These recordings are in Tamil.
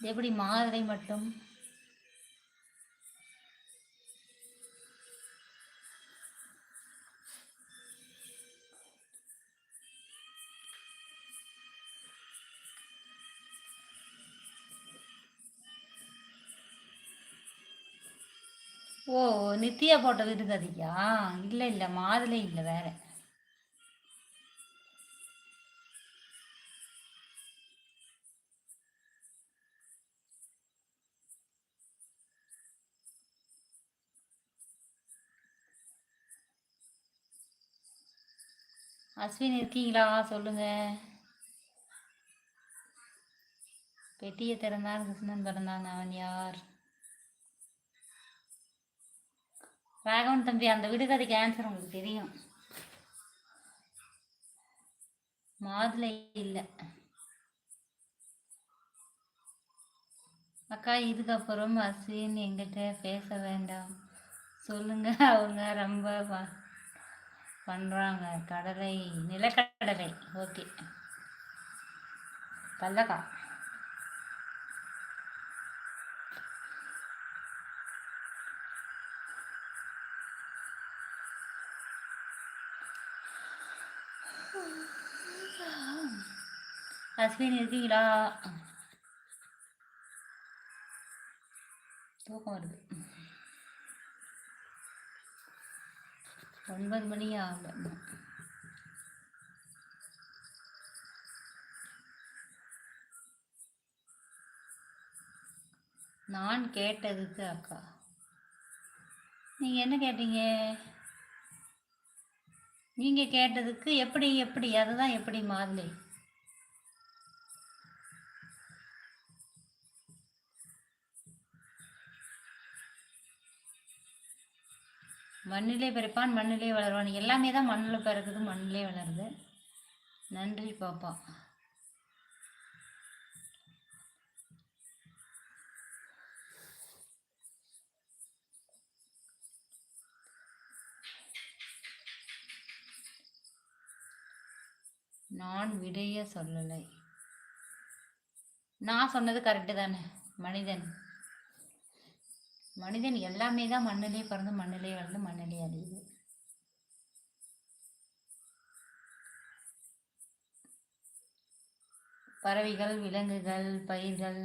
எப்படி மாதுளை மட்டும்? ஓ நித்யா போட்ட விருகதியா இல்லை இல்லை மாதுளை இல்லை வேற. அஸ்வின் இருக்கீங்களா? சொல்லுங்க. பெட்டியை திறந்தார் கிருஷ்ணன் பிறந்தான் அவன் யார்? ராகவன் தம்பி அந்த விடுகதைக்கு ஆன்சர் உங்களுக்கு தெரியும். மாதுளை இல்லை. அக்கா இதுக்கப்புறம் அஸ்வின் எங்கிட்ட பேச வேண்டாம். சொல்லுங்க அவங்க ரொம்ப பண்ணுறாங்க கடலை நிலக்கடலை. ஓகே. பல்லக்கா அஸ்வின் இருக்கீங்களா? தூக்கம் வருது. ஒன்பது மணி ஆகல நான் கேட்டதுக்கு அக்கா. நீங்கள் என்ன கேட்டீங்க? நீங்கள் கேட்டதுக்கு எப்படி எப்படி? அதுதான் எப்படி மாதிரி மண்ணிலே பிறப்பான் மண்ணிலே வளருவான். எல்லாமே தான் மண்ணில் பிறக்குது மண்ணிலே வளருது. நன்றி பாப்பா. நான் விடைய சொல்லலை. நான் சொன்னது கரெக்டு தானே மனிதன். மனிதன் எல்லாமே தான் மண்ணிலே பிறந்து மண்ணிலே வளர்ந்து மண்ணிலே அழியுது பறவைகள் விலங்குகள் பயிர்கள்.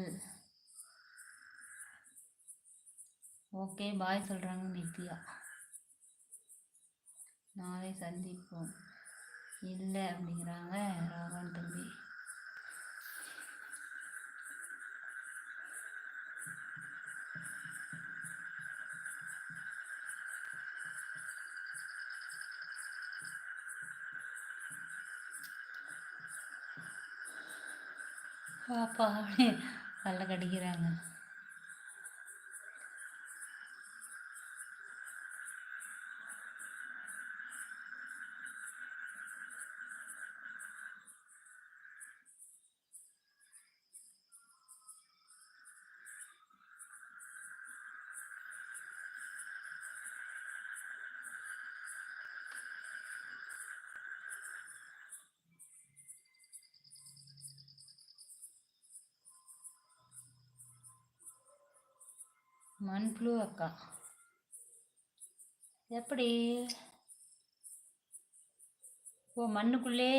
ஓகே பாய் சொல்றாங்க நித்யா. நாளை சந்திப்போம். இல்லை அப்படிங்கிறாங்க ராகவன் பாப்பா பாப்பா பல்ல கடிக்கிறாங்க. மண்புழு அக்கா. எப்படி? ஓ மண்ணுக்குள்ளே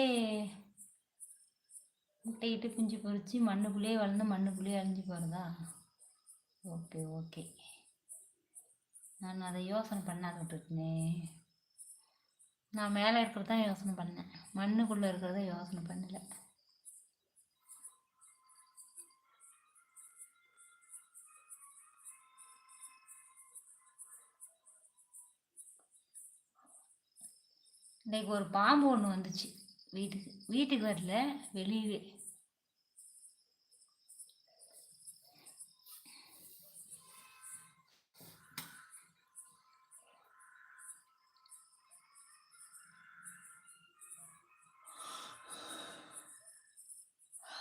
முட்டையிட்டு குஞ்சு பொறிச்சு மண்ணுக்குள்ளே வளர்ந்து மண்ணுக்குள்ளே அழிஞ்சு போகிறதா ஓகே ஓகே. நான் அதை யோசனை பண்ணாத விட்டுருக்கேனே நான் மேலே இருக்கிறது தான் யோசனை பண்ணேன். மண்ணுக்குள்ளே இருக்கிறத யோசனை பண்ணலை. இன்னைக்கு ஒரு பாம்பு ஒன்று வந்துச்சு வீட்டுக்கு வீட்டுக்கு வரல வெளியே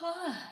Oh.